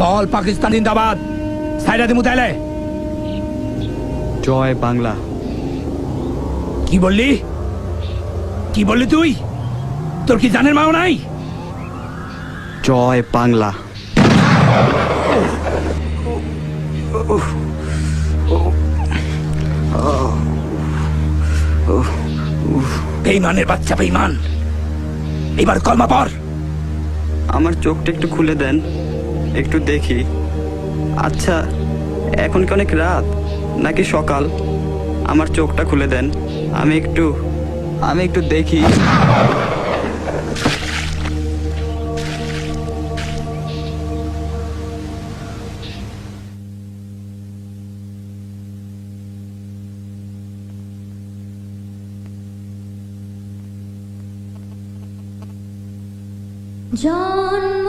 বল পাকিস্তান জিন্দাবাদ। সাইডা দিমু তাইলে। জয় বাংলা। কি বললি? কি বললি তুই? তোর কি জানের মাও নাই? জয় বাংলা। বেইমানের বাচ্চা বেইমান। এবার কলমা পর আমার চোখটা একটু খুলে দেন। একটু দেখি। আচ্ছা এখন কি অনেক রাত? নাকি সকাল? আমার চোখটা খুলে দেন। আমি একটু আমি একটু দেখি। জন্ম